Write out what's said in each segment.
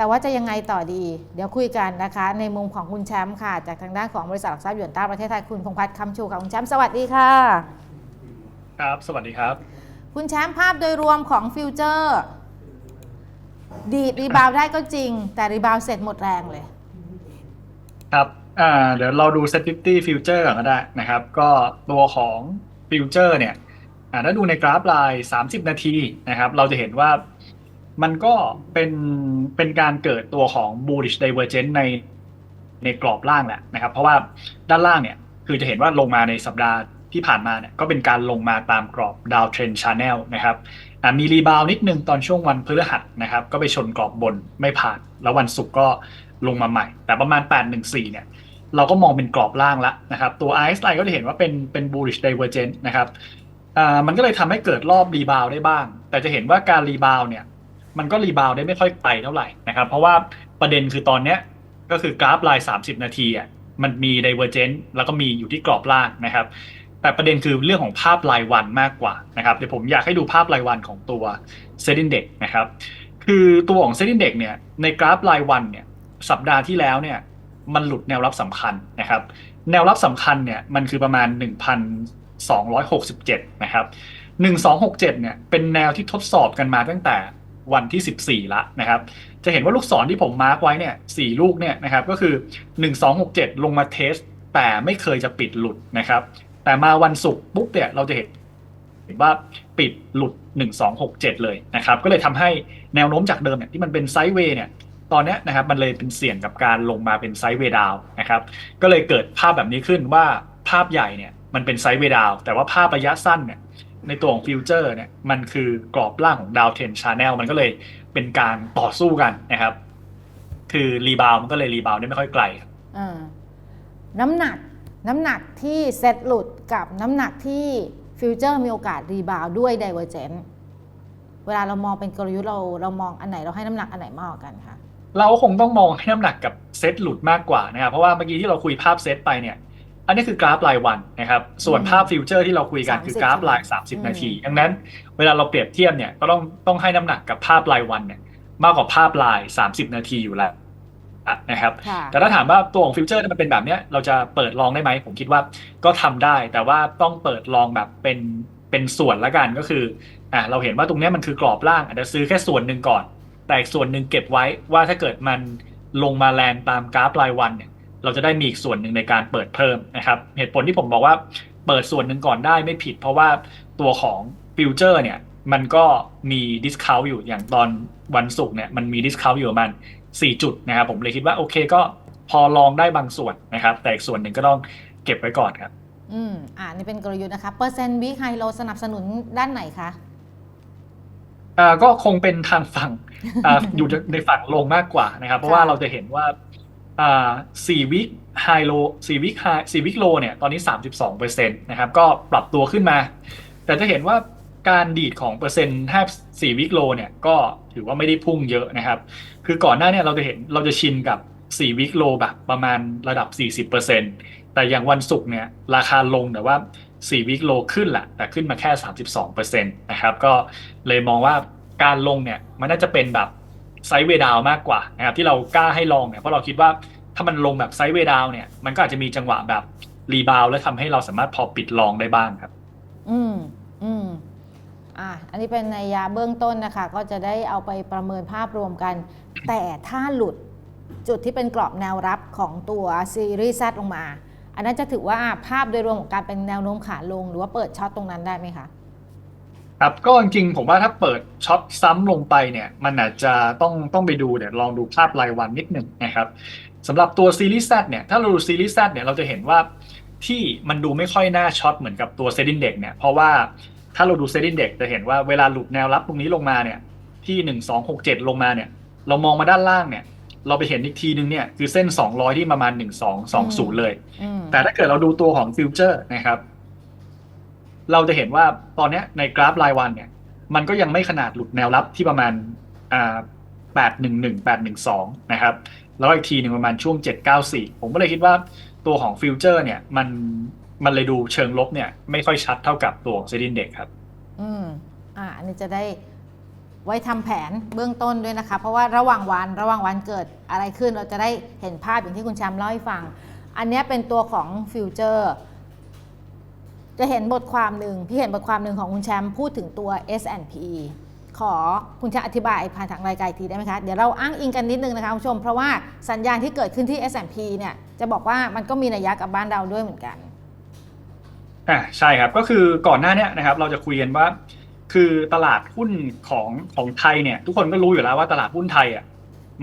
แต่ว่าจะยังไงต่อดี เดี๋ยวคุยกันนะคะ ในมุมของคุณแชมป์ค่ะ จากทางด้านของบริษัทหลักทรัพย์หยวนต้าประเทศไทยคุณพงษ์พัฒน์คำชูค่ะคุณแชมป์สวัสดีค่ะ ครับ สวัสดีครับ คุณแชมป์ภาพโดยรวมของฟิวเจอร์ดีดรีบาวด์ได้ก็จริง แต่รีบาวด์เสร็จหมดแรงเลย ครับอ่าเดี๋ยวเราดู sensitivity future ก่อนก็ได้นะครับ ก็ตัวของ future เนี่ยอ่าถ้าดูในกราฟไลน์30 นาทีนะครับ เราจะเห็นว่า มันก็เป็นเป็นการเกิดตัวของ bullish divergence ในในกรอบล่างแหละนะครับ เพราะว่าด้านล่างเนี่ยคือจะเห็นว่าลงมาในสัปดาห์ที่ผ่านมาเนี่ยก็เป็นการลงมาตามกรอบ down trend channel นะครับมีรีบาวนิดนึงตอนช่วงวันพฤหัสนะครับ ก็ไปชนกรอบบนไม่ผ่าน แล้ววันศุกร์ก็ลงมาใหม่ แต่ประมาณ 814 เนี่ย เราก็มองเป็นกรอบล่างแล้วนะครับ ตัว RSI ก็จะเห็นว่าเป็นเป็น bullish divergence นะครับมันก็เลยทำให้เกิดรอบรีบาวได้บ้าง แต่จะเห็นว่าการรีบาวเนี่ย มันก็รีบาวได้ไม่ค่อยไกลเท่าไหร่นะครับ เพราะว่าประเด็นคือตอนเนี้ยก็คือกราฟลน์30 นาทีอะมันมี divergence แล้วก็มีอยู่ที่กรอบล่างนะครับ แต่ประเด็นคือเรื่องของภาพรายวันมากกว่านะครับเดี๋ยวผมอยากให้ดูภาพรายวันของตัว s e t Index นะครับ คือตัวของ s e t Index เนี่ยในกราฟรายวันเนี่ยสัปดาห์ที่แล้วเนี่ยมันหลุดแนวรับสำคัญนะครับ แนวรับสำคัญเนี่ยมันคือประมาณ 1,267 นะครับ 1267 เนี่ยเป็นแนวที่ทดสอบกันมาตั้งแต่ วันที่ 14 ละนะครับ จะเห็นว่าลูกศรที่ผมมาร์กไว้เนี่ยสี่ลูกเนี่ยนะครับก็คือ 1267 ลงมาเทส แต่ไม่เคยจะปิดหลุดนะครับ แต่มาวันศุกร์ปุ๊บเนี่ยเราจะเห็นว่าปิดหลุด 1267 เลยนะครับ ก็เลยทำให้แนวโน้มจากเดิมเนี่ยที่มันเป็นไซด์เวย์เนี่ยตอนนี้นะครับมันเลยเป็นเสี่ยงกับการลงมาเป็นไซด์เวย์ดาวนะครับก็เลยเกิดภาพแบบนี้ขึ้นว่าภาพใหญ่เนี่ยมันเป็นไซด์เวย์ดาวแต่ว่าภาพระยะสั้นเนี่ย ในตัวของฟิวเจอร์เนี่ยมันคือกรอบล่างของดาวเทนชาแนลมันก็เลยเป็นการต่อสู้กันนะครับ คือรีบาวมันก็เลยรีบาวได้ไม่ค่อยไกลครับอ่าน้ำหนักน้ำหนักที่เซตหลุดกับน้ำหนักที่ฟิวเจอร์มีโอกาสรีบาวด์ด้วย Divergent เวลาเรามองเป็นกลยุทธ์เราเรามองอันไหนเราให้น้ำหนักอันไหนมากกว่ากันคะเราคงต้องมองให้น้ำหนักกับเซตหลุดมากกว่านะครับเพราะว่าเมื่อกี้ที่เราคุยภาพเซตไปเนี่ย อันนี้คือกราฟรายวันนะครับ ส่วนภาพฟิวเจอร์ที่เราคุยกันคือกราฟราย 30 นาที ดังนั้นเวลาเราเปรียบเทียบเนี่ยก็ต้องต้องให้น้ำหนักกับภาพรายวันเนี่ยมากกว่าภาพราย 30 นาทีอยู่แล้วนะครับค่ะแต่ถ้าถามว่าตัวของฟิวเจอร์มันเป็นแบบเนี้ยเราจะเปิดลองได้ไหม ผมคิดว่าก็ทำได้ แต่ว่าต้องเปิดลองแบบเป็นเป็นส่วนละกันก็คืออ่าเราเห็นว่าตรงเนี้ยมันคือกรอบล่างอาจจะซื้อแค่ส่วนหนึ่งก่อน แต่อีกส่วนหนึ่งเก็บไว้ว่าถ้าเกิดมันลงมาแรงตามกราฟรายวันเนี่ย เราจะได้มีอีกส่วนหนึ่งในการเปิดเพิ่มนะครับ เหตุผลที่ผมบอกว่าเปิดส่วนหนึ่งก่อนได้ไม่ผิด เพราะว่าตัวของฟิวเจอร์เนี่ยมันก็มีดิสคาวอยู่อย่างตอนวันศุกร์เนี่ยมันมีดิสคาวอยู่ประมาณ4 จุดนะครับ ผมเลยคิดว่าโอเคก็พอลองได้บางส่วนนะครับ แต่อีกส่วนหนึ่งก็ต้องเก็บไว้ก่อนครับ อืมอ่านี่เป็นกลยุทธ์นะคะเปอร์เซ็นต์วิกไฮโลสนับสนุนด้านไหนคะอ่าก็คงเป็นทางฝั่งอ่าอยู่ในฝั่งลงมากกว่านะครับ เพราะว่าเราจะเห็นว่าอ่า สี่วิคไฮโลสี่วิคไฮสี่วิคโลเนี่ยตอนนี้32เปอร์เซ็นต์นะครับก็ปรับตัวขึ้นมา แต่จะเห็นว่าการดีดของเปอร์เซ็นต์แทบสี่วิคโลเนี่ยก็ถือว่าไม่ได้พุ่งเยอะนะครับ คือก่อนหน้าเนี่ยเราจะเห็นเราจะชินกับ4วิคโลแบบประมาณระดับ40%แต่อย่างวันศุกร์เนี่ยราคาลงแต่ว่า4วิคโลขึ้นแหละแต่ขึ้นมาแค่32%นะครับก็เลยมองว่าการลงเนี่ยมันน่าจะเป็นแบบ ไซด์เวดาวมากกว่านะครับที่เรากล้าให้ลองเนี่ยเพราะเราคิดว่าถ้ามันลงแบบไซด์เวดาวเนี่ยมันก็อาจจะมีจังหวะแบบรีบาวและทำให้เราสามารถพอปิดลองได้บ้างครับ อืมอืมอะอันนี้เป็นในยยะเบื้องต้นนะคะ ก็จะได้เอาไปประเมินภาพรวมกัน แต่ถ้าหลุดจุดที่เป็นกรอบแนวรับของตัวซีรีส์ Z ลงมา อันนั้นจะถือว่าภาพโดยรวมของการเป็นแนวโน้มขาลง หรือว่าเปิดช็อตตรงนั้นได้ไหมคะ ครับก็จริงๆผมว่าถ้าเปิดช็อตซ้ำลงไปเนี่ย มันอาจจะต้องต้องไปดูเดี๋ยวลองดูภาพรายวันนิดหนึ่งนะครับสำหรับตัวซีรีส์ Z เนี่ยถ้าเราดูซีรีส์ Z เนี่ยเราจะเห็นว่าที่มันดูไม่ค่อยน่าช็อตเหมือนกับตัวเซดินเด็กเนี่ยเพราะว่าถ้าเราดูเซดินเด็กจะเห็นว่าเวลาหลุดแนวรับตรงนี้ลงมาเนี่ยที่1267ลงมาเนี่ย เรามองมาด้านล่างเนี่ย เราไปเห็นอีกทีนึงเนี่ยคือเส้น200ที่ประมาณ1220เลยอืมแต่ถ้าเกิดเราดูตัวของฟิวเจอร์นะครับ เราจะเห็นว่าตอนเนี้ยในกราฟรายวันเนี่ย มันก็ยังไม่ขนาดหลุดแนวรับที่ประมาณอ่าแปดหนึ่งหนึ่งแปดหนึ่งสองนะครับ แล้วอีกทีหนึ่งประมาณช่วงเจ็ดเก้าสี่ผมก็เลยคิดว่าตัวของฟิวเจอร์เนี่ย มันมันเลยดูเชิงลบเนี่ย ไม่ค่อยชัดเท่ากับตัวเซดินเด็กครับ อืมอ่าอันนี้จะได้ไว้ทำแผนเบื้องต้นด้วยนะคะ เพราะว่าระหว่างวันระหว่างวันเกิดอะไรขึ้นเราจะได้เห็นภาพอย่างที่คุณแชมป์เล่าให้ฟัง อันนี้เป็นตัวของฟิวเจอร์ จะเห็นบทความหนึ่งพี่เห็นบทความหนึ่งของคุณแชมป์พูดถึงตัว S&P ขอคุณจะอธิบายผ่านทางรายการทีได้ไหมคะ เดี๋ยวเราอ้างอิงกันนิดนึงนะคะคุณผู้ชม เพราะว่าสัญญาณที่เกิดขึ้นที่ S&P เนี่ยจะบอกว่ามันก็มีนัยยะกับบ้านเราด้วยเหมือนกันอ่าใช่ครับก็คือก่อนหน้านี้นะครับเราจะคุยกันว่า คือตลาดหุ้นของของไทยเนี่ย ทุกคนก็รู้อยู่แล้วว่าตลาดหุ้นไทยอะ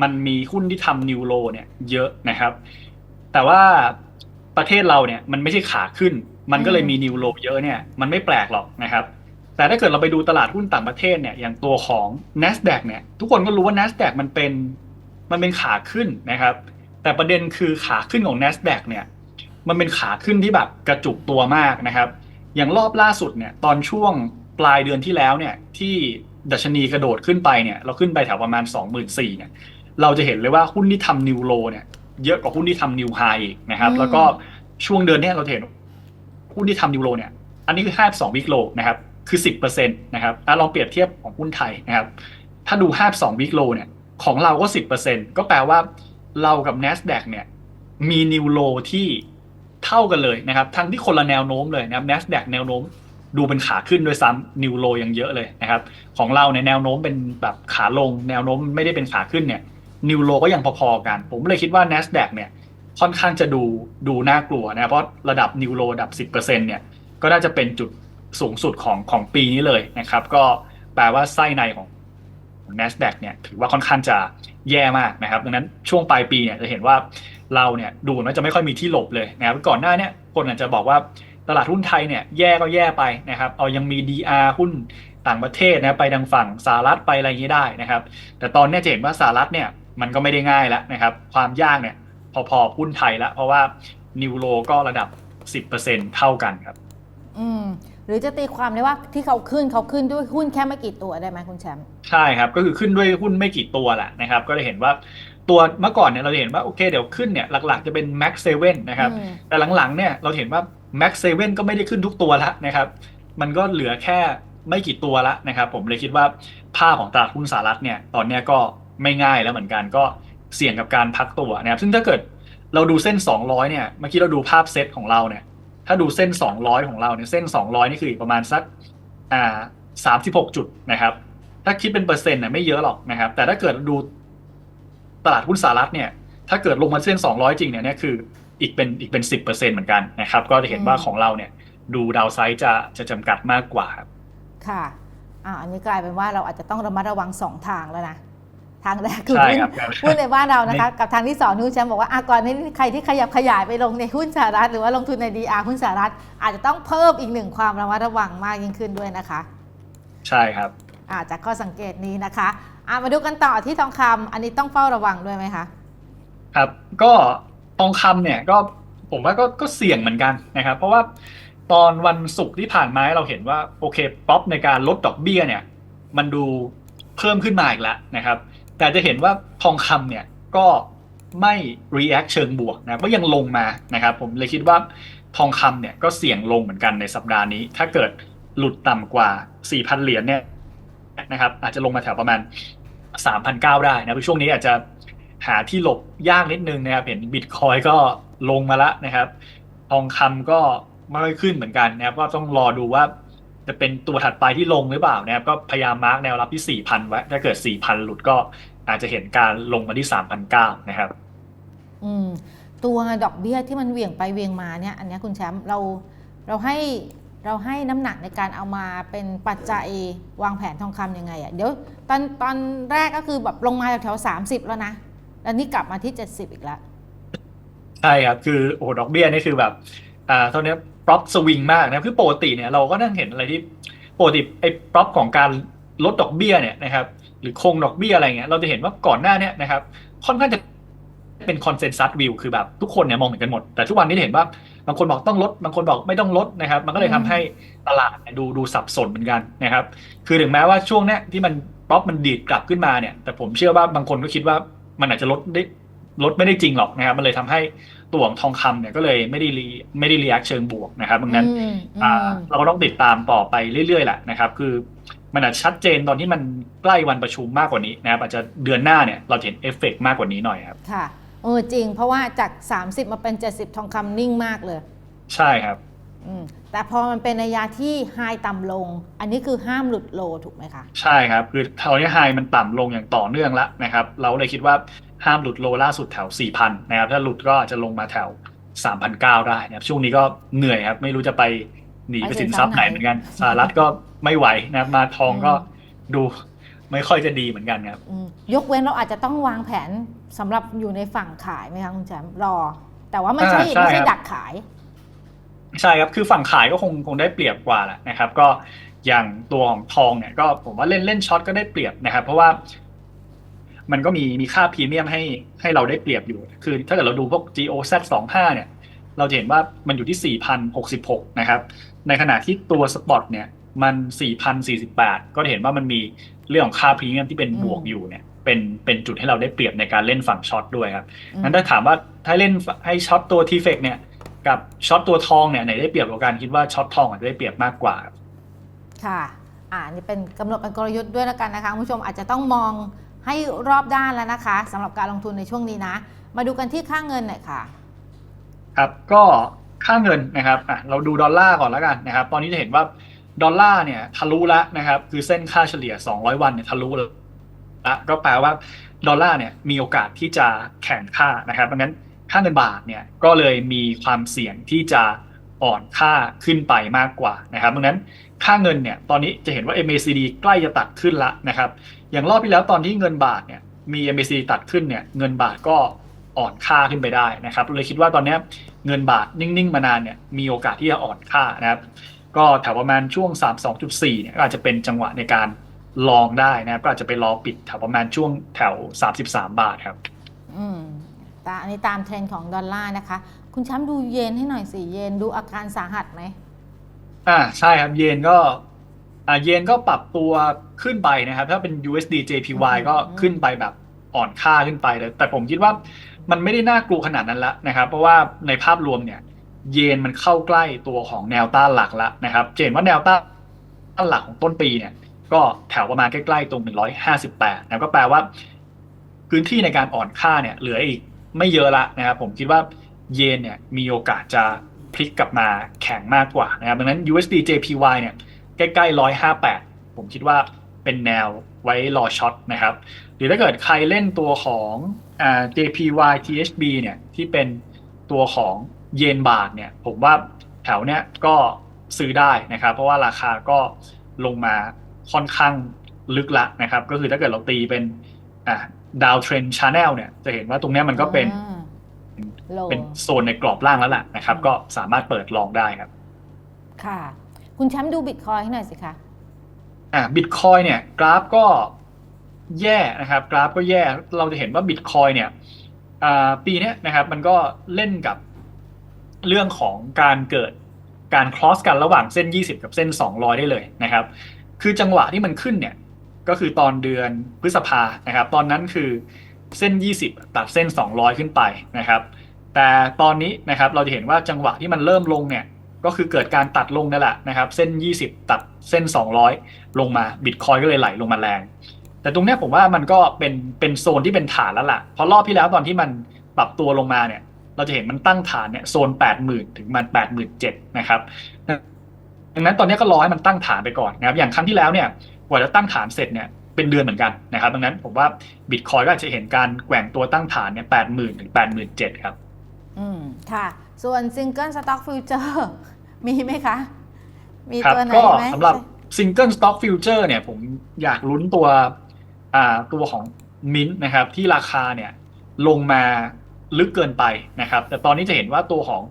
มันมีหุ้นที่ทำนิวโลเนี่ยเยอะนะครับ แต่ว่าประเทศเราเนี่ยมันไม่ใช่ขาขึ้น มันก็เลยมีนิวโลเยอะเนี่ยมันไม่แปลกหรอกนะครับ แต่ถ้าเกิดเราไปดูตลาดหุ้นต่างประเทศเนี่ยอย่างตัวของ NASDAQ เนี่ยทุกคนก็รู้ว่า NASDAQ มันเป็นมันเป็นขาขึ้นนะครับ แต่ประเด็นคือขาขึ้นของ NASDAQ เนี่ยมันเป็นขาขึ้นที่แบบกระจุกตัวมากนะครับ อย่างรอบล่าสุดเนี่ยตอนช่วงปลายเดือนที่แล้วเนี่ยที่ดัชนีกระโดดขึ้นไปเนี่ยเราขึ้นไปแถวประมาณ 24,000เนี่ยเราจะเห็นเลยว่าหุ้นที่ทำนิวโลเนี่ยเยอะกว่าหุ้นที่ทำนิวไฮอีกนะครับอืมแล้วก็ช่วงเดือนเนี้ยเราจะเห็น หุ้นที่ทำนิวโลเนี่ย อันนี้คือ52วิกโลนะครับ คือ10%นต์นะครับอะลองเปรียบเทียบของหุ้นไทยนะครับ ถ้าดู52วิกโลเนี่ย ของเราก็10%ก็แปลว่าเรากับ NASDAQ เนี่ย มีนิวโลที่เท่ากันเลยนะครับ ทั้งที่คนละแนวโน้มเลยนะครับ NASDAQ แนวโน้มดูเป็นขาขึ้นโดวยซ้ำนิวโลยังเยอะเลยนะครับ ของเราในแนวโน้มเป็นแบบขาลง แนวโน้มไม่ได้เป็นขาขึ้นเนี่ยนิวโลก็ยังพอๆกัน ผมเลยคิดว่า NASDAQ เนี่ย ค่อนข้างจะดูดูน่ากลัวนะเพราะระดับนิวโลระดับ 10%เนี่ยก็น่าจะเป็นจุดสูงสุดของของปีนี้เลยนะครับ ก็แปลว่าไส้ในของของ NASDAQ เนี่ยถือว่าค่อนข้างจะแย่มากนะครับ ดังนั้นช่วงปลายปีเนี่ยจะเห็นว่าเราเนี่ยดูมือนว่าจะไม่ค่อยมีที่หลบเลยนะครับก่อนหน้าเนี่ยคนอาจจะบอกว่าตลาดหุ้นไทยเนี่ยแย่ก็แย่ไปนะครับ เอายังมี DR หุ้นต่างประเทศนะไปทางฝั่งสหรัฐไปอะไรอย่างนี้ได้นะครับ แต่ตอนนี้จะเห็นว่าสหรัฐเนี่ยมันก็ไม่ได้ง่ายแล้วนะครับ ความยากเนี่ย พอๆหุ้นไทยแล้วเพราะว่านิวโรก็ระดับ 10%เท่ากันครับ อืมหรือจะตีความได้ว่าที่เขาขึ้นเขาขึ้นด้วยหุ้นแค่ไม่กี่ตัวได้ไหมคุณแชมป์ใช่ครับ ก็คือขึ้นด้วยหุ้นไม่กี่ตัวแหละนะครับ ก็จะเห็นว่าตัวเมื่อก่อนเนี่ยเราจะเห็นว่าโอเคเดี๋ยวขึ้นเนี่ยหลักๆจะเป็น Max 7นะครับอืมแต่หลังๆเนี่ยเราเห็นว่า Max 7ก็ไม่ได้ขึ้นทุกตัวแล้วนะครับ มันก็เหลือแค่ไม่กี่ตัวละนะครับ ผมเลยคิดว่าภาพของตลาดหุ้นสหรัฐเนี่ยตอนเนี้ยก็ไม่ง่ายแล้วเหมือนกันก็ เสี่ยงกับการพักตัวนะครับ ซึ่งถ้าเกิดเราดูเส้น 200 เนี่ย เมื่อกี้เราดูภาพเซตของเราเนี่ย ถ้าดูเส้น 200 ของเราเนี่ย เส้น 200 นี่คือประมาณสักอ่า36 จุดนะครับ ถ้าคิดเป็นเปอร์เซ็นต์เนี่ยไม่เยอะหรอกนะครับ แต่ถ้าเกิดดูตลาดหุ้นสหรัฐเนี่ย ถ้าเกิดลงมาเส้น 200 จริงเนี่ยเนี่ยคืออีกเป็นอีกเป็น 10%เหมือนกันนะครับ ก็จะเห็นว่าของเราเนี่ยดูดาวไซด์จะจะจำกัดมากกว่าครับ ค่ะอ่าอันนี้กลายเป็นว่าเราอาจจะต้องระมัดระวังสองทางแล้วนะ ทางแรกคือใช่หุ้นครับหุ้นในบ้านเรานะคะ กับทางที่สองที่คุณแชมป์บอกว่าอะก่อนนี้ใครที่ขยับขยายไปลงในหุ้นสหรัฐ หรือว่าลงทุนใน DR หุ้นสหรัฐ อาจจะต้องเพิ่มอีกหนึ่งความระมัดระวังมากยิ่งขึ้นด้วยนะคะ ใช่ครับอาจากข้อสังเกตนี้นะคะอะมาดูกันต่อที่ทองคำอันนี้ต้องเฝ้าระวังด้วยไหมคะครับก็ทองคำเนี่ยก็ผมว่าก็ก็เสี่ยงเหมือนกันนะครับ เพราะว่าตอนวันศุกร์ที่ผ่านมาเราเห็นว่าโอเคป๊อปในการลดดอกเบี้ยเนี่ย มันดูเพิ่มขึ้นมาอีกแล้วนะครับ แต่จะเห็นว่าทองคำเนี่ยก็ไม่ react เชิงบวกนะก็ยังลงมานะครับ ผมเลยคิดว่าทองคำเนี่ยก็เสี่ยงลงเหมือนกันในสัปดาห์นี้ ถ้าเกิดหลุดต่ำกว่า 4,000 เหรียญเนี่ยนะครับ อาจจะลงมาแถวประมาณ 3,900 ได้นะช่วงนี้อาจจะหาที่หลบยากนิดนึงนะครับ เห็นบิตคอยก็ลงมาแล้วนะครับ ทองคำก็ไม่ค่อยขึ้นเหมือนกันนะครับ ก็ต้องรอดูว่า จะเป็นตัวถัดไปที่ลงหรือเปล่านะครับก็พยายามมาร์กแนวรับที่ 4,000 ไว้ถ้าเกิด 4,000 หลุดก็อาจจะเห็นการลงมาที่ 3,900 นะครับ อืม ตัวดอกเบี้ยที่มันเหวี่ยงไปเหวี่ยงมาเนี่ย อันเนี้ยคุณแชมป์เราเราให้เราให้น้ำหนักในการเอามาเป็นปัจจัยวางแผนทองคำยังไงอะ่ะเดี๋ยวตอนตอนแรกก็คือแบบลงมาแถวๆสามสิบแล้วนะ แล้วนี่กลับมาที่70อีกแล้ว ใช่ครับ คือโอ้โหดอกเบี้ยนี่คือแบบอ่าตอนนี้ ปรับสวิงมากนะคือปกติเนี่ยเราก็นั่งเห็นอะไรที่ปกติไอ้ปรับของการลดดอกเบี้ยเนี่ยนะครับ หรือคงดอกเบี้ยอะไรเงี้ยเราจะเห็นว่าก่อนหน้าเนี่ยนะครับ ค่อนข้างจะเป็นคอนเซนแซสวิวคือแบบทุกคนเนี่ยมองเหมือนกันหมด แต่ทุกวันนี้เห็นว่าบางคนบอกต้องลดบางคนบอกไม่ต้องลดนะครับ มันก็เลยทำให้ตลาดเนี่ยดูดูสับสนเหมือนกันนะครับ คือถึงแม้ว่าช่วงเนี้ยที่มันป๊อปมันดีดกลับขึ้นมาเนี่ย แต่ผมเชื่อว่าบางคนก็คิดว่ามันอาจจะลดได้ลดไม่ได้จริงหรอกนะครับ มันเลยทำให้ ตัวของทองคำเนี่ยก็เลยไม่ได้รีไม่ได้รีแอคเชิงบวกนะครับดังนั้นอืมอ่าอืมเราก็ต้องติดตามต่อไปเรื่อยๆแหละนะครับ คือมันอาจจะชัดเจนตอนที่มันใกล้วันประชุมมากกว่านี้นะครับอาจจะเดือนหน้าเนี่ยเราจะเห็นเอฟเฟกต์มากกว่านี้หน่อยครับค่ะเออจริง เพราะว่าจาก 30 มาเป็น 70 ทองคำนิ่งมากเลย ใช่ครับอืมแต่พอมันเป็นนัยยะที่ไฮต่ำลง อันนี้คือห้ามหลุดโลถูกไหมคะ ใช่ครับ คือตอนนี้ไฮมันต่ำลงอย่างต่อเนื่องแล้วนะครับ เราเลยคิดว่า ห้ามหลุดโลล่าสุดแถว 4,000 นะครับถ้าหลุดก็อาจจะลงมาแถว 3,900 ได้นะครับช่วงนี้ก็เหนื่อยครับ ไม่รู้จะไปหนีไปสินทรัพย์ไหนเหมือนกันสหรัฐก็ไม่ไหวนะครับมาทองก็ดูไม่ค่อยจะดีเหมือนกันครับอืมยกเว้นเราอาจจะต้องวางแผนสำหรับอยู่ในฝั่งขายไหมคะคุณแชมป์รอ แต่ว่าไม่ใช่อ่าใช่ไม่ใช่ครับดักขาย ใช่ครับคือฝั่งขายก็คงคงได้เปรียบกว่าแหละนะครับ ก็อย่างตัวของทองเนี่ยก็ผมว่าเล่นเล่นช็อตก็ได้เปรียบนะครับ เพราะว่า มันก็มีมีค่าพรีเมียมให้ให้เราได้เปรียบอยู่ คือถ้าเกิดเราดูพวก GOZ 25เนี่ย เราจะเห็นว่ามันอยู่ที่ 4,066 นะครับ ในขณะที่ตัวสปอตเนี่ยมัน 4,048 ก็จะเห็นว่ามันมีเรื่องของค่าพรีเมียมที่เป็นอืมบวกอยู่เนี่ยเป็นเป็นจุดให้เราได้เปรียบในการเล่นฝั่งช็อตด้วยครับอืมงั้นถ้าถามว่าถ้าเล่นให้ช็อตตัวทีเฟกเนี่ยกับช็อตตัวทองเนี่ยไหนได้เปรียบกว่ากันคิดว่าช็อตทองอาจจะได้เปรียบมากกว่าครับค่ะ อ่านี่เป็นกำหนดเป็นกลยุทธ์ด้วยแล้วกันนะคะคุณผู้ชมอาจจะต้องมอง ให้รอบด้านแล้วนะคะสำหรับการลงทุนในช่วงนี้นะ มาดูกันที่ค่าเงินหน่อยค่ะ ครับก็ค่าเงินนะครับอะเราดูดอลลาร์ก่อนแล้วกันนะครับ ตอนนี้จะเห็นว่าดอลลาร์เนี่ยทะลุแล้วนะครับ คือเส้นค่าเฉลี่ย 200 วันเนี่ยทะลุแล้วก็แปลว่าดอลลาร์เนี่ยมีโอกาสที่จะแข่งค่านะครับดังนั้นค่าเงินบาทเนี่ยก็เลยมีความเสี่ยงที่จะ อ่อนค่าขึ้นไปมากกว่านะครับดังนั้นค่าเงินเนี่ยตอนนี้จะเห็นว่า MACD ใกล้จะตัดขึ้นละนะครับอย่างรอบที่แล้วตอนที่เงินบาทเนี่ยมี MACD ตัดขึ้นเนี่ยเงินบาทก็อ่อนค่าขึ้นไปได้นะครับเลยคิดว่าตอนนี้เงินบาทนิ่งๆ มานานเนี่ยมีโอกาสที่จะอ่อนค่านะครับก็แถวประมาณช่วง 32.4เนี่ยก็อาจจะเป็นจังหวะในการลองได้นะครับก็อาจจะไปรอปิดแถวประมาณช่วงแถว 33 บาทครับ อืมตาอันนี้ตามเทรนด์ของดอลลาร์นะคะ คุณแชมป์ดูเยนให้หน่อยสิเยนดูอาการสาหัสไหมอ่าใช่ครับเยนก็อ่าเยนก็ปรับตัวขึ้นไปนะครับ ถ้าเป็น USD JPY อืมก็ขึ้นไปแบบอ่อนค่าขึ้นไปเลยแต่ผมคิดว่ามันไม่ได้น่ากลัวขนาดนั้นละนะครับ เพราะว่าในภาพรวมเนี่ย เยนมันเข้าใกล้ตัวของแนวต้านหลักแล้วนะครับจะเห็นว่าแนวต้านหลักของต้นปีเนี่ย ก็แถวประมาณใกล้ๆตรง 158นะก็แปลว่า พื้นที่ในการอ่อนค่าเนี่ย เหลืออีกไม่เยอะละนะครับ ผมคิดว่า เยนเนี่ยมีโอกาสจะพลิกกลับมาแข็งมากกว่านะครับดังนั้น USD JPY เนี่ยใกล้ๆ158ผมคิดว่าเป็นแนวไว้รอช็อตนะครับ หรือถ้าเกิดใครเล่นตัวของอ JPY THB เนี่ยที่เป็นตัวของเยนบาทเนี่ยผมว่าแถวเนี้ยก็ซื้อได้นะครับ เพราะว่าราคาก็ลงมาค่อนข้างลึกละนะครับ ก็คือถ้าเกิดเราตีเป็นดาวเทรนชาแนลเนี่ยจะเห็นว่าตรงเนี้ยมันก็เป็น เป็นโซนในกรอบล่างแล้วแหละนะครับ ก็สามารถเปิดลองได้ครับ ค่ะ คุณแชมป์ดูบิตคอยให้หน่อยสิคะอ่าบิตคอยเนี่ย กราฟก็แย่นะครับ กราฟก็แย่เราจะเห็นว่าบิตคอยเนี่ยอ่าปีเนี้ยนะครับ มันก็เล่นกับเรื่องของการเกิดการ cross กันระหว่างเส้น 20 กับเส้น 200 ได้เลยนะครับ คือจังหวะที่มันขึ้นเนี่ย ก็คือตอนเดือนพฤษภานะครับ ตอนนั้นคือเส้น 20 ตัดเส้น 200 ขึ้นไปนะครับ แต่ตอนนี้นะครับเราจะเห็นว่าจังหวะที่มันเริ่มลงเนี่ยก็คือเกิดการตัดลงนั่นแหละนะครับเส้น 20 ตัดเส้น 200 ลงมาบิตคอยก็เลยไหลลงมาแรง แต่ตรงนี้ผมว่ามันก็เป็นเป็นโซนที่เป็นฐานแล้วล่ะ เพราะรอบที่แล้วตอนที่มันปรับตัวลงมาเนี่ยเราจะเห็นมันตั้งฐานเนี่ยโซน 80,000 ถึงมัน 87,000นะครับดังนั้นตอนนี้ก็รอให้มันตั้งฐานไปก่อนนะครับอย่างครั้งที่แล้วเนี่ยกว่าจะตั้งฐานเสร็จเนี่ยเป็นเดือนเหมือนกันนะครับดังนั้นผมว่าบิตคอยก็อาจจะเห็นการแกว่งตัวตั้งฐานเนี่ย80,000ถึง87,000ครับ อืมค่ะ ส่วนซิงเกิลสต็อกฟิวเจอร์มีไหมคะ มีครับตัวไหนก็ไหมสำหรับ Single Stock Future เนี่ยผมอยากลุ้นตัวอ่าตัวของ Mint นะครับ ที่ราคาเนี่ยลงมาลึกเกินไปนะครับ แต่ตอนนี้จะเห็นว่าตัวของ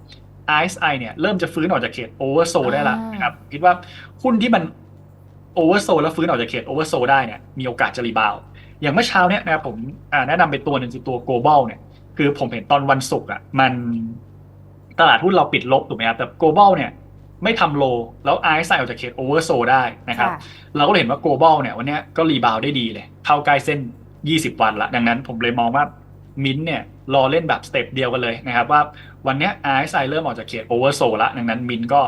RSI เนี่ยเริ่มจะฟื้นออกจากเขต Oversold ได้แล้วนะครับ คิดว่าหุ้นที่มัน Oversold แล้วฟื้นออกจากเขต Oversold ได้เนี่ยมีโอกาสจะรีบาวด์อย่างเมื่อเช้าเนี่ยนะครับผมอ่าแนะนำไปตัวหนึ่งคือตัว Global เนี่ย คือผมเห็นตอนวันศุกร์อะ มันตลาดหุ้นเราปิดลบถูกไหมครับแต่ global เนี่ยไม่ทำโล แล้ว RSI ออกจากเขต oversold ได้นะครับค่ะเราก็เลยเห็นว่า global เนี่ยวันเนี้ยก็รีบาวได้ดีเลย เข้าใกล้เส้น 20 วันละ ดังนั้นผมเลยมองว่ามินเนี่ยรอเล่นแบบสเต็ปเดียวกันเลยนะครับว่าวันเนี้ย RSI เริ่มออกจากเขต oversold ละดังนั้นมินก็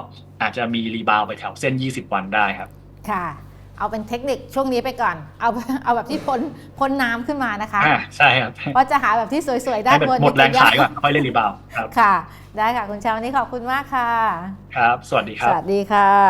อาจจะมีรีบาวไปแถวเส้น 20 วันได้ครับ ค่ะ เอาเป็นเทคนิคช่วงนี้ไปก่อน เอาเอาแบบที่พ้นพ้นน้ำขึ้นมานะคะอ่าใช่ครับเพราะจะหาแบบที่สวยๆด้าให้นมันบนหมดแรงนี่ขายคืก่อนค่อยเล่นรีบาวด์ครับค่ะ ได้ค่ะคุณชาววันนี้ขอบคุณมากค่ะ ครับ สวัสดีคสรับวัสดีค่ะ